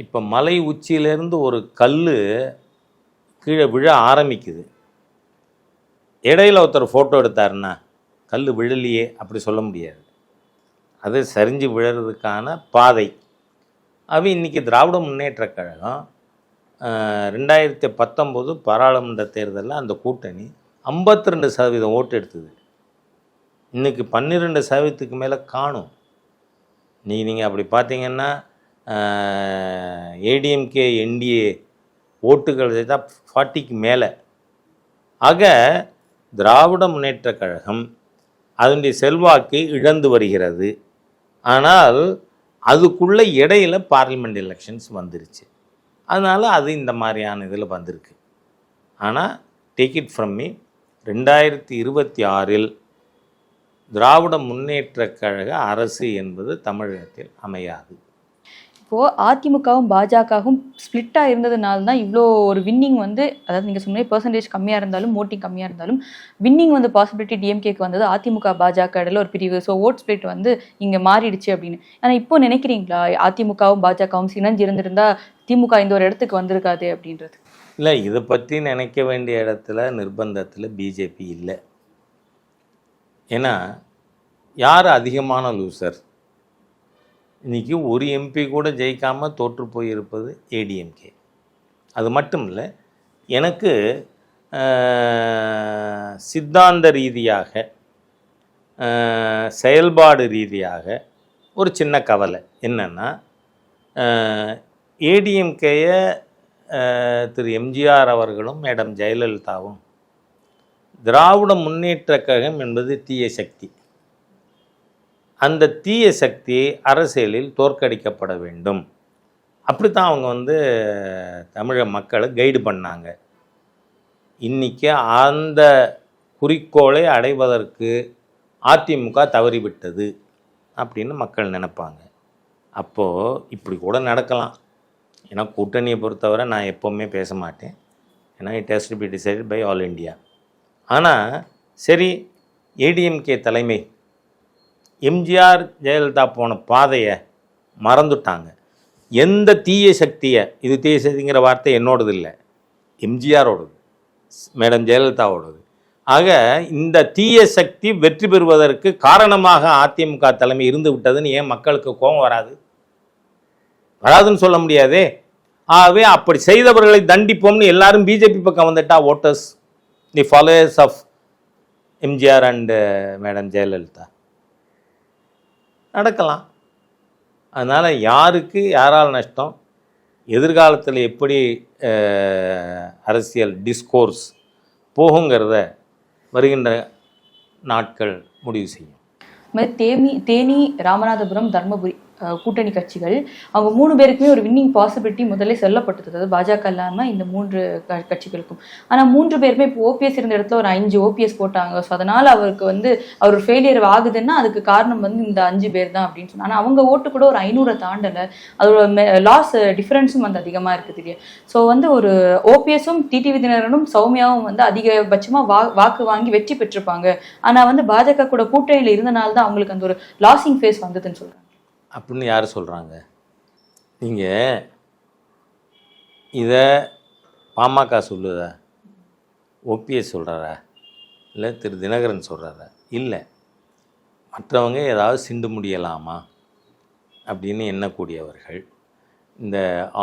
இப்போ மலை உச்சியிலேருந்து ஒரு கல் கீழே விழ ஆரம்பிக்குது. இடையில ஒருத்தர் ஃபோட்டோ எடுத்தாருன்னா கல் விழலையே அப்படி சொல்ல முடியாது. அது சரிஞ்சு விழறதுக்கான பாதை. அது இன்றைக்கி திராவிட முன்னேற்ற கழகம் ரெண்டாயிரத்தி பத்தொம்போது பாராளுமன்ற தேர்தலில் அந்த கூட்டணி 52% ரெண்டு சதவீதம் ஓட்டு எடுத்தது. இன்றைக்கி பன்னிரெண்டு சதவீதத்துக்கு மேலே காணும். நீ நீங்கள் அப்படி பார்த்தீங்கன்னா ஏடிஎம்கே என்டிஏ ஓட்டுகள் தான் ஃபார்ட்டிக்கு மேலே. ஆக திராவிட முன்னேற்ற கழகம் அதனுடைய செல்வாக்கு இழந்து வருகிறது. ஆனால் அதுக்குள்ளே இடையில பார்லிமெண்ட் எலெக்ஷன்ஸ் வந்துருச்சு. அதனால் அது இந்த மாதிரியான இதில் வந்திருக்கு. ஆனால் டேக் இட் ஃப்ரம் மீ ரெண்டாயிரத்தி இருபத்தி ஆறில் திராவிட முன்னேற்ற கழக அரசு என்பது தமிழகத்தில் அமையாது. இப்போது அதிமுகவும் பாஜகவும் ஸ்ப்ளிட்டாக இருந்ததுனால தான் இவ்வளோ ஒரு வின்னிங் வந்து அதாவது நீங்கள் சொன்ன பர்சன்டேஜ் கம்மியாக இருந்தாலும் ஓட்டிங் கம்மியாக இருந்தாலும் வின்னிங் வந்து பாசிபிலிட்டி டிஎம்கேக்கு வந்தது அதிமுக பாஜக இடையில ஒரு பிரிவு. ஸோ ஓட் ஸ்ப்ளிட் வந்து இங்கே மாறிடுச்சு அப்படின்னு. ஆனால் இப்போ நினைக்கிறீங்களா அதிமுகவும் பாஜகவும் சினஞ்சு இருந்திருந்தா திமுக இந்த ஒரு இடத்துக்கு வந்திருக்காது அப்படின்றது? இல்லை இதை பற்றி நினைக்க வேண்டிய இடத்துல நிர்பந்தத்தில் பிஜேபி இல்லை. ஏன்னா யார் அதிகமான லூசர் இன்றைக்கி ஒரு எம்பி கூட ஜெயிக்காமல் தோற்று போயிருப்பது ஏடிஎம்கே அது மட்டும் இல்லை எனக்கு சித்தாந்த ரீதியாக செயல்பாடு ரீதியாக ஒரு சின்ன கவலை. என்னென்னா ஏடிஎம்கேயை திரு எம்ஜிஆர் அவர்களும் மேடம் ஜெயலலிதாவும் திராவிட முன்னேற்ற கழகம் என்பது தீய சக்தி. அந்த தீய சக்தி அரசியலில் தோற்கடிக்கப்பட வேண்டும். அப்படித்தான் அவங்க வந்து தமிழக மக்களை கைடு பண்ணாங்க. இன்றைக்கி அந்த குறிக்கோளை அடைவதற்கு அதிமுக தவறிவிட்டது அப்படின்னு மக்கள் நினைப்பாங்க. அப்போது இப்படி கூட நடக்கலாம். ஏன்னா கூட்டணியை பொறுத்தவரை நான் எப்போவுமே பேச மாட்டேன். ஏன்னா it has to be decided by all India ஆனால் சரி ஏடிஎம்கே தலைமை எம்ஜிஆர் ஜெயலலிதா போன பாதையை மறந்துட்டாங்க. எந்த தீய சக்தியை இது தீய சக்திங்கிற வார்த்தை என்னோடது இல்லை எம்ஜிஆரோடது. மேடம் ஜெயலலிதாவோடது. ஆக இந்த தீய சக்தி வெற்றி பெறுவதற்கு காரணமாக அதிமுக தலைமை இருந்து விட்டதுன்னு ஏன் மக்களுக்கு கோபம் வராது? வராதுன்னு சொல்ல முடியாதே. ஆகவே அப்படி செய்தவர்களை தண்டிப்போம்னு எல்லாரும் பிஜேபி பக்கம் வந்துட்டா voters the followers of MGR and madam Jayalalithaa நடக்கலாம். அதனால் யாருக்கு யாரால் நஷ்டம்? எதிர்காலத்தில் எப்படி அரசியல் டிஸ்கோர்ஸ் போகுங்கிறத வருகின்ற நாட்கள் முடிவு செய்யும். இது மாதிரி தேனி தேனி ராமநாதபுரம் தர்மபுரி கூட்டணி கட்சிகள் அவங்க மூணு பேருக்குமே ஒரு வின்னிங் பாசிபிலிட்டி முதல்ல சொல்லப்பட்டது அதாவது பாஜக இல்லாமல் இந்த மூன்று க- கட்சிகளுக்கும். ஆனால் மூன்று பேருமே இப்போ ஓபிஎஸ் இருந்த இடத்துல ஒரு அஞ்சு ஓபிஎஸ் போட்டாங்க. ஸோ அதனால் அவருக்கு வந்து அவர் ஃபெயிலியர் ஆகுதுன்னா அதுக்கு காரணம் வந்து இந்த அஞ்சு பேர் தான் அப்படின்னு சொன்னாங்க. ஆனால் அவங்க ஓட்டு கூட ஒரு ஐநூறை தாண்டலை. அதோட லாஸ் டிஃப்ரென்ஸும் வந்து அதிகமாக இருக்குது இல்லையா? ஸோ வந்து ஒரு ஓபிஎஸும் டிடிவி தினகரனும் சௌமியாவும் வந்து அதிகபட்சமாக வா வாக்கு வாங்கி வெற்றி பெற்றிருப்பாங்க. ஆனால் வந்து பாஜக கூட கூட்டணியில் இருந்தனால தான் அவங்களுக்கு அந்த ஒரு லாஸிங் ஃபேஸ் வந்ததுன்னு சொல்கிறாங்க அப்படின்னு யார் சொல்கிறாங்க நீங்கள் இதை பாமக சொல்லுதா ஓபிஎஸ் சொல்கிறாரா இல்லை திரு தினகரன் சொல்கிறாரா இல்லை. மற்றவங்க ஏதாவது சிண்டு முடியலாமா? அப்படின்னு எண்ணக்கூடியவர்கள் இந்த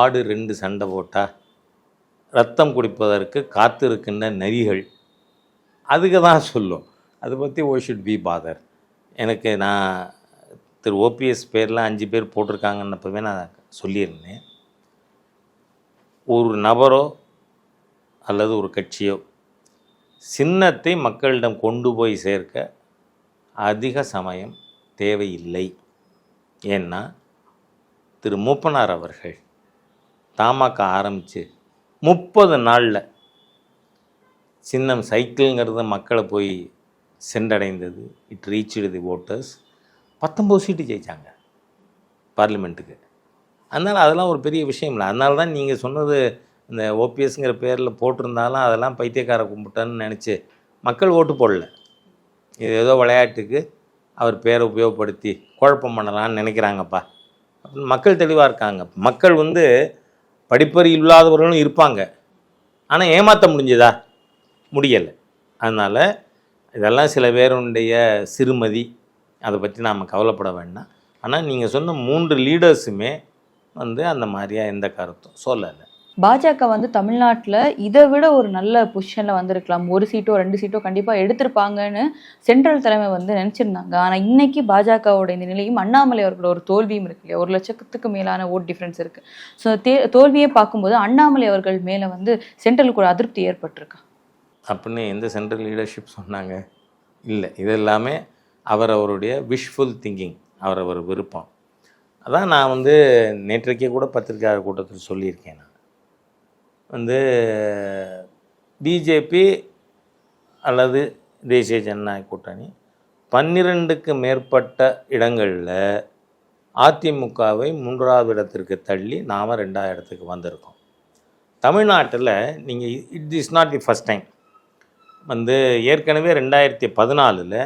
ஆடு ரெண்டு சண்டை போட்டால் ரத்தம் குடிப்பதற்கு காத்திருக்கின்ற நரிகள் அதுக்கு தான் சொல்லும். அதை பற்றி ஓ ஷுட் பி பாதர். எனக்கு நான் திரு ஓபிஎஸ் பேரில் அஞ்சு பேர் போட்டிருக்காங்கன்னப்பவே நான் சொல்லியிருந்தேன். ஒரு நபரோ அல்லது ஒரு கட்சியோ சின்னத்தை மக்களிடம் கொண்டு போய் சேர்க்க அதிக சமயம் தேவையில்லை. ஏன்னா திரு மூப்பனார் அவர்கள் தமாக ஆரம்பித்து முப்பது நாளில் சின்னம் சைக்கிள்ங்கிறது மக்களை போய் சென்றடைந்தது. இட் ரீச் தி ஓட்டர்ஸ் பத்தொம்போது சீட்டு ஜெயித்தாங்க பார்லிமெண்ட்டுக்கு அதனால் அதெல்லாம் ஒரு பெரிய விஷயம் இல்லை. அதனால தான் நீங்கள் சொன்னது இந்த ஓபிஎஸ்ங்கிற பேரில் போட்டிருந்தாலும் அதெல்லாம் பைத்தியக்கார கும்பிட்டான்னு நினச்சி மக்கள் ஓட்டு போடல. இது ஏதோ விளையாட்டுக்கு அவர் பேரை உபயோகப்படுத்தி குழப்பம் பண்ணலாம்னு நினைக்கிறாங்கப்பா. அப்படின்னு மக்கள் தெளிவாக இருக்காங்க. மக்கள் வந்து படிப்பறிவு இல்லாதவர்களும் இருப்பாங்க. ஆனால் ஏமாற்ற முடிஞ்சதா? முடியலை. அதனால் இதெல்லாம் சில பேருடைய சிறுமதி அதை பற்றி நாம் கவலைப்பட வேண்டாம். ஆனால் நீங்கள் சொன்ன மூன்று லீடர்ஸுமே வந்து அந்த மாதிரியா எந்த கருத்தும் சொல்லலை. பாஜக வந்து தமிழ்நாட்டுல இதை விட ஒரு நல்ல பொசிஷன்ல வந்திருக்கலாம். ஒரு சீட்டோ ரெண்டு சீட்டோ கண்டிப்பா எடுத்திருப்பாங்கன்னு சென்ட்ரல் தலைமை வந்து நினைச்சிருந்தாங்க. ஆனா இன்னைக்கு பாஜகவோட இந்த நிலையும் அண்ணாமலை அவர்களோட ஒரு தோல்வியும் இருக்கு இல்லையா? ஒரு லட்சத்துக்கு மேலான ஓட் டிஃபரன்ஸ் இருக்கு. ஸோ தே தோல்வியை பார்க்கும்போது அண்ணாமலை அவர்கள் மேல வந்து சென்ட்ரலுக்கு ஒரு அதிருப்தி ஏற்பட்டிருக்கா? அப்படின்னு எந்த சென்ட்ரல் லீடர்ஷிப் சொன்னாங்க? இல்லை. இது எல்லாமே அவர் அவருடைய விஷஃபுல் திங்கிங் அவர் அவர் விருப்பம். அதான் நான் வந்து நேற்றைக்கே கூட பத்திரிகையாளர் கூட்டத்தில் சொல்லியிருக்கேன் நான். வந்து பிஜேபி அல்லது தேசிய ஜனநாயக கூட்டணி பன்னிரெண்டுக்கு மேற்பட்ட இடங்களில் அதிமுகவை மூன்றாவது இடத்திற்கு தள்ளி நாம் ரெண்டாவது இடத்துக்கு வந்திருக்கோம். தமிழ்நாட்டில் நீங்கள் it is not the first time வந்து ஏற்கனவே ரெண்டாயிரத்தி பதினாலில்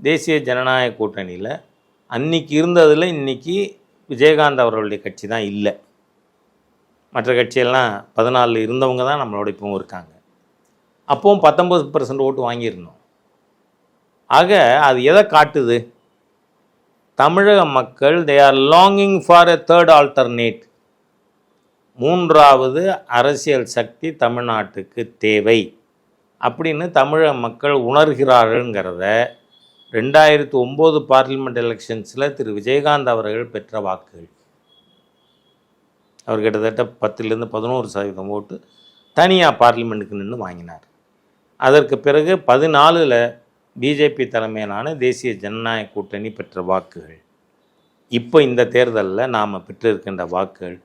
தேசிய ஜனநாயக கூட்டணியில் அன்னைக்கு இருந்ததில் இன்னைக்கு விஜயகாந்த் அவர்களுடைய கட்சி தான் இல்லை. மற்ற கட்சியெல்லாம் பதினாலில் இருந்தவங்க தான் நம்மளோட இப்பவும் இருக்காங்க. அப்போவும் பத்தொம்பது பர்சன்ட் ஓட்டு வாங்கியிருந்தோம். ஆக அது எதை காட்டுது? தமிழக மக்கள் they are longing for a third alternate மூன்றாவது அரசியல் சக்தி தமிழ்நாட்டுக்கு தேவை. அப்படின்னு தமிழக மக்கள் உணர்கிறார்கள்ங்கிறத ரெண்டாயிரத்து ஒம்பது பார்லிமெண்ட் எலெக்ஷன்ஸில் திரு. விஜயகாந்த் அவர்கள் பெற்ற வாக்குகள். அவர் கிட்டத்தட்ட பத்துலேருந்து பதினோரு சதவீதம் ஓட்டு தனியாக பார்லிமெண்ட்டுக்கு நின்று வாங்கினார். அதற்கு பிறகு பதினாலில் பிஜேபி தலைமையிலான தேசிய ஜனநாயக கூட்டணி பெற்ற வாக்குகள். இப்போ இந்த தேர்தலில் நாம் பெற்றிருக்கின்ற வாக்குகள்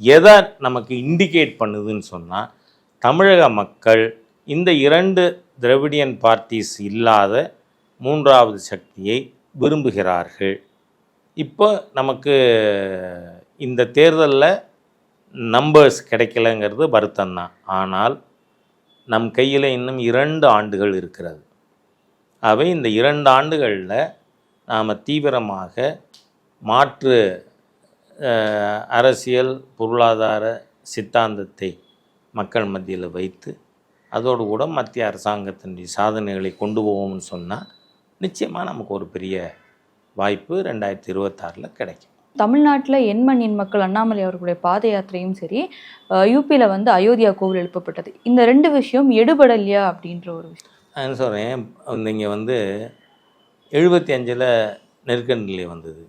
எதை நமக்கு இண்டிகேட் பண்ணுதுன்னு சொன்னால் தமிழக மக்கள் இந்த இரண்டு திராவிடியன் பார்ட்டிஸ் இல்லாத மூன்றாவது சக்தியை விரும்புகிறார்கள். இப்போ நமக்கு இந்த தேர்தலில் நம்பர்ஸ் கிடைக்கலங்கிறது வருத்தம் தான் ஆனால் நம் கையில் இன்னும் இரண்டு ஆண்டுகள் இருக்கிறது. அவை இந்த இரண்டு ஆண்டுகளில் நாம் தீவிரமாக மாற்று அரசியல் பொருளாதார சித்தாந்தத்தை மக்கள் மத்தியில் வைத்து அதோடு கூட மத்திய அரசாங்கத்தினுடைய சாதனைகளை கொண்டு போவோம்னு சொன்னால் நிச்சயமாக நமக்கு ஒரு பெரிய வாய்ப்பு ரெண்டாயிரத்தி இருபத்தாறில் கிடைக்கும். தமிழ்நாட்டுல எண்மண் எண் மக்கள் அண்ணாமலை அவர்களுடைய பாத யாத்திரையும் சரி யூபியில் வந்து அயோத்தியா கோவில் எழுப்பப்பட்டது. இந்த ரெண்டு விஷயம் எடுபடலையா அப்படின்ற ஒரு விஷயம். நான் என்ன சொல்கிறேன் இங்கே வந்து எழுபத்தி அஞ்சில் நெருக்கடி நிலை வந்தது.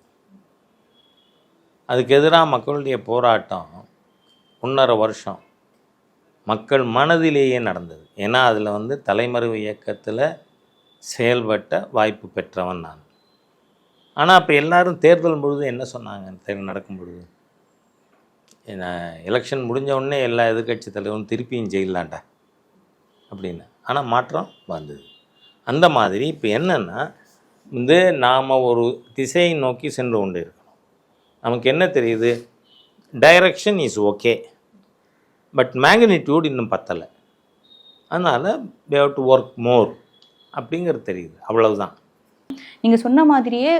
அதுக்கு எதிராக மக்களுடைய போராட்டம் ஒன்றரை வருஷம் மக்கள் மனதிலேயே நடந்தது. ஏன்னா அதில் வந்து தலைமறைவு இயக்கத்தில் செயல்பட்ட வாய்ப்பு பெற்றவன் நான். ஆனால் அப்போ எல்லாரும் தேர்தல் பொழுது என்ன சொன்னாங்க? தேர்தல் நடக்கும் பொழுது? எலெக்ஷன் முடிஞ்ச உடனே எல்லா எதிர்க்கட்சி தலைவரும் திருப்பியும் ஜெயிலாண்டா? அப்படின்னு. ஆனால் மாற்றம் வந்தது. அந்த மாதிரி இப்போ என்னென்னா வந்து நாம் ஒரு திசையை நோக்கி சென்று கொண்டு இருக்கணும். நமக்கு என்ன தெரியுது? Direction is okay but magnitude இன்னும் பத்தலை. அதனால் we have to work more அப்படிங்கிறது தெரியுது. அவ்வளவுதான். நீங்க சொன்ன மாதிரியே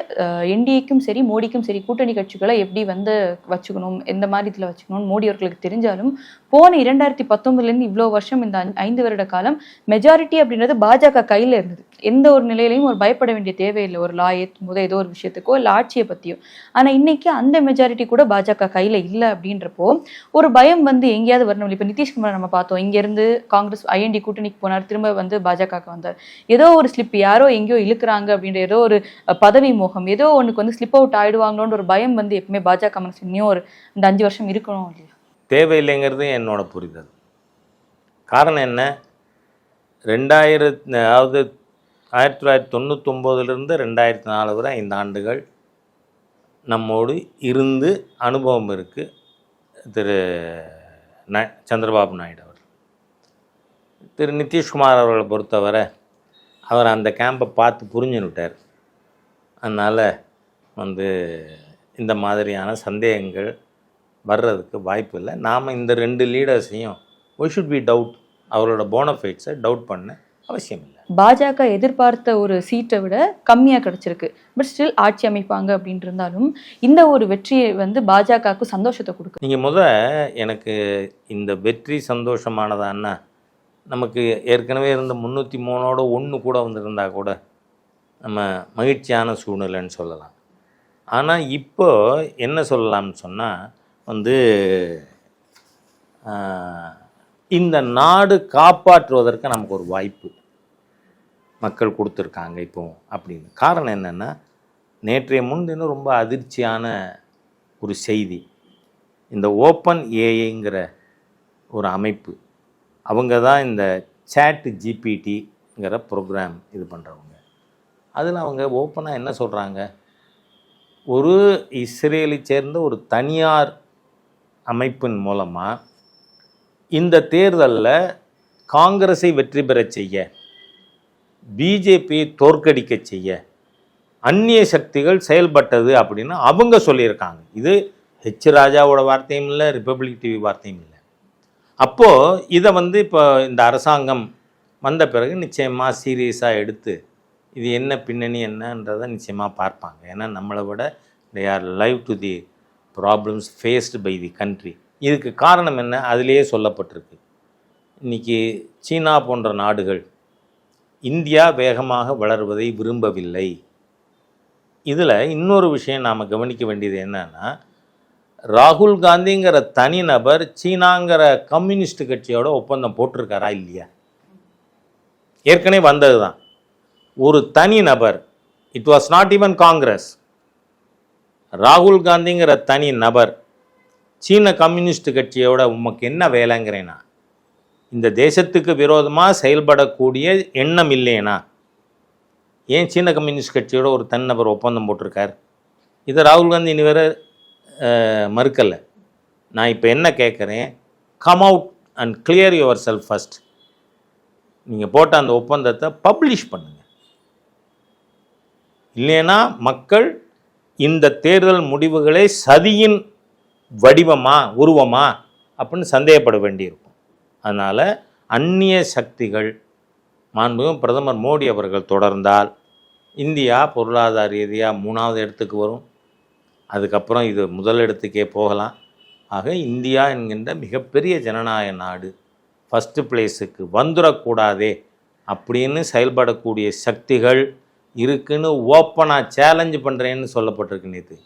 என்டிஏக்கும் சரி மோடிக்கும் சரி கூட்டணி கட்சிகளை எப்படி வந்து வச்சுக்கணும் எந்த மாதிரி இதுல வச்சுக்கணும்னு மோடி அவர்களுக்கு தெரிஞ்சாலும் போன இரண்டாயிரத்தி பத்தொன்பதுலேருந்து இவ்வளோ வருஷம் இந்த ஐந்து- வருட காலம் மெஜாரிட்டி அப்படின்றது பாஜக கையில் இருந்தது. எந்த ஒரு நிலையிலையும் ஒரு பயப்பட வேண்டிய தேவையில்லை. ஒரு லா ஏற்றும் போது ஏதோ ஒரு விஷயத்துக்கோ இல்லை ஆட்சியை பற்றியோ ஆனால் இன்னைக்கு அந்த மெஜாரிட்டி கூட பாஜக கையில் இல்லை அப்படின்றப்போ ஒரு பயம் வந்து எங்கேயாவது வரணும். இப்போ நிதிஷ்குமார் நம்ம பார்த்தோம். இங்கேருந்து காங்கிரஸ் ஐஎன்டி கூட்டணிக்கு போனார். திரும்ப வந்து பாஜகவுக்கு வந்தார். ஏதோ ஒரு ஸ்லிப் யாரோ எங்கேயோ இழுக்கிறாங்க அப்படின்ற ஏதோ ஒரு பதவி மோகம் ஏதோ ஒன்றுக்கு வந்து ஸ்லிப் அவுட் ஆகிடுவாங்களோன்ற ஒரு பயம் வந்து எப்பவுமே பாஜக மனசு இன்னும் ஒரு இந்த அஞ்சு வருஷம் இருக்கணும் இல்லையா? தேவையில்லைங்கிறது என்னோட புரிதல். காரணம் என்ன? ரெண்டாயிரத் அதாவது ஆயிரத்தி தொள்ளாயிரத்தி தொண்ணூத்தொம்போதுலேருந்து ரெண்டாயிரத்தி நாலு வரை ஐந்து ஆண்டுகள் நம்மோடு இருந்து அனுபவம் இருக்குது திரு ந சந்திரபாபு நாயுடு அவர் திரு நிதிஷ்குமார் அவர்களை பொறுத்தவரை அவர் அந்த கேம்பை பார்த்து புரிஞ்சுன்னுட்டார். அதனால் வந்து இந்த மாதிரியான சந்தேகங்கள் வர்றதுக்கு வாய்ப்பு இல்லை. நாம் இந்த ரெண்டு லீடர்ஸையும் ஒய் ஷுட் பி டவுட் அவரோட போனஃபைட்ஸை டவுட் பண்ண அவசியம் இல்லை. பாஜக எதிர்பார்த்த ஒரு சீட்டை விட கம்மியா கிடைச்சிருக்கு. பட் ஸ்டில் ஆட்சி அமைப்பாங்க அப்படின்ட்டு இருந்தாலும் இந்த ஒரு வெற்றியை வந்து பாஜகவுக்கு சந்தோஷத்தை கொடுக்கு நீங்கள் முத எனக்கு இந்த வெற்றி சந்தோஷமானதான்னா நமக்கு ஏற்கனவே இருந்த முந்நூற்றி மூணோட ஒன்று கூட வந்திருந்தா கூட நம்ம மகிழ்ச்சியான சூழ்நிலைன்னு சொல்லலாம். ஆனால் இப்போ என்ன சொல்லலாம்னு சொன்னால் வந்து இந்த நாடு காப்பாற்றுவதற்கு நமக்கு ஒரு வாய்ப்பு மக்கள் கொடுத்துருக்காங்க இப்போ அப்படின்னு. காரணம் என்னென்னா நேற்றைய முன்தினம் ரொம்ப அதிர்ச்சியான ஒரு செய்தி. இந்த ஓப்பன் ஏஐங்கிற ஒரு அமைப்பு அவங்க தான் இந்த சேட் ஜிபிடிங்கிற ப்ரோக்ராம் இது பண்ணுறவங்க அதில் அவங்க ஓப்பனாக என்ன சொல்கிறாங்க ஒரு இஸ்ரேலை சேர்ந்த ஒரு தனியார் அமைப்பின் மூலமாக இந்த தேர்தலில் காங்கிரஸை வெற்றி பெறச் செய்ய பிஜேபியை தோற்கடிக்க செய்ய அந்நிய சக்திகள் செயல்பட்டது அப்படின்னு அவங்க சொல்லியிருக்காங்க. இது ஹெச் ராஜாவோட வார்த்தையும் இல்லை ரிப்பப்ளிக் டிவி வார்த்தையும் இல்லை. அப்போது இதை வந்து இப்போ இந்த அரசாங்கம் வந்த பிறகு நிச்சயமாக சீரியஸாக எடுத்து இது என்ன பின்னணி என்னன்றதை நிச்சயமாக பார்ப்பாங்க. ஏன்னா நம்மளை விட they are live to the problems faced by the country இதுக்கு காரணம் என்ன? அதிலேயே சொல்லப்பட்டிருக்கு. இன்றைக்கி சீனா போன்ற நாடுகள் இந்தியா வேகமாக வளர்வதை விரும்பவில்லை. இதில் இன்னொரு விஷயம் நாம் கவனிக்க வேண்டியது என்னன்னா ராகுல் காந்திங்கிற தனிநபர் சீனாங்கிற கம்யூனிஸ்ட் கட்சியோட ஒப்பந்தம் போட்டிருக்காரா இல்லையா? ஏற்கனவே வந்தது தான் ஒரு தனி நபர் it was not even Congress ராகுல் காந்திங்கிற தனி நபர் சீன கம்யூனிஸ்ட் கட்சியோட உமக்கு என்ன வேலைங்கிறேனா இந்த தேசத்துக்கு விரோதமாக செயல்படக்கூடிய எண்ணம் இல்லையேனா? ஏன் சீன கம்யூனிஸ்ட் கட்சியோட ஒரு தனிநபர் ஒப்பந்தம் போட்டிருக்கார்? இதை ராகுல் காந்தி இனி வேற மறுக்கலை. நான் இப்போ என்ன கேட்குறேன் come out and clear yourself first நீங்கள் போட்ட அந்த ஒப்பந்தத்தை பப்ளிஷ் பண்ணுங்கள் இல்லைன்னா மக்கள் இந்த தேர்தல் முடிவுகளை சதியின் வடிவமா உருவமா அப்படின்னு சந்தேகப்பட வேண்டியிருக்கும். அதனால் அந்நிய சக்திகள் மாண்புமிகு பிரதமர் மோடி அவர்கள் தொடர்ந்தால் இந்தியா பொருளாதார ரீதியாக மூணாவது இடத்துக்கு வரும். அதுக்கப்புறம் இது முதல் இடத்துக்கே போகலாம். ஆக இந்தியா என்கின்ற மிகப்பெரிய ஜனநாயக நாடு ஃபஸ்ட்டு பிளேஸுக்கு வந்துடக்கூடாதே அப்படின்னு செயல்படக்கூடிய சக்திகள் இருக்குன்னு ஓப்பனாக சேலஞ்சு பண்ணுறேன்னு சொல்லப்பட்டிருக்கு நேற்று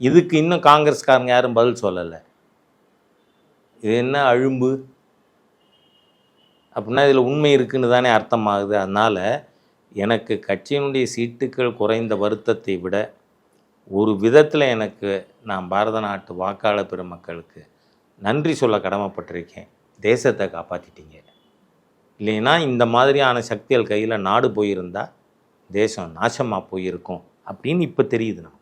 இதுக்கு இன்னும் காங்கிரஸ்காரங்க யாரும் பதில் சொல்லலை. இது என்ன அழும்பு? அப்படின்னா இதில் உண்மை இருக்குன்னு தானே அர்த்தமாகுது. அதனால் எனக்கு கட்சியினுடைய சீட்டுக்கள் குறைந்த வருத்தத்தை விட ஒரு விதத்தில் எனக்கு நான் பாரத நாட்டு வாக்காளர் பெருமக்களுக்கு நன்றி சொல்ல கடமைப்பட்டிருக்கேன். தேசத்தை காப்பாற்றிட்டீங்க இல்லைன்னா இந்த மாதிரியான சக்திகள் கையில் நாடு போயிருந்தால் தேசம் நாசமாக போயிருக்கும் அப்படின்னு இப்போ தெரியுது நமக்கு.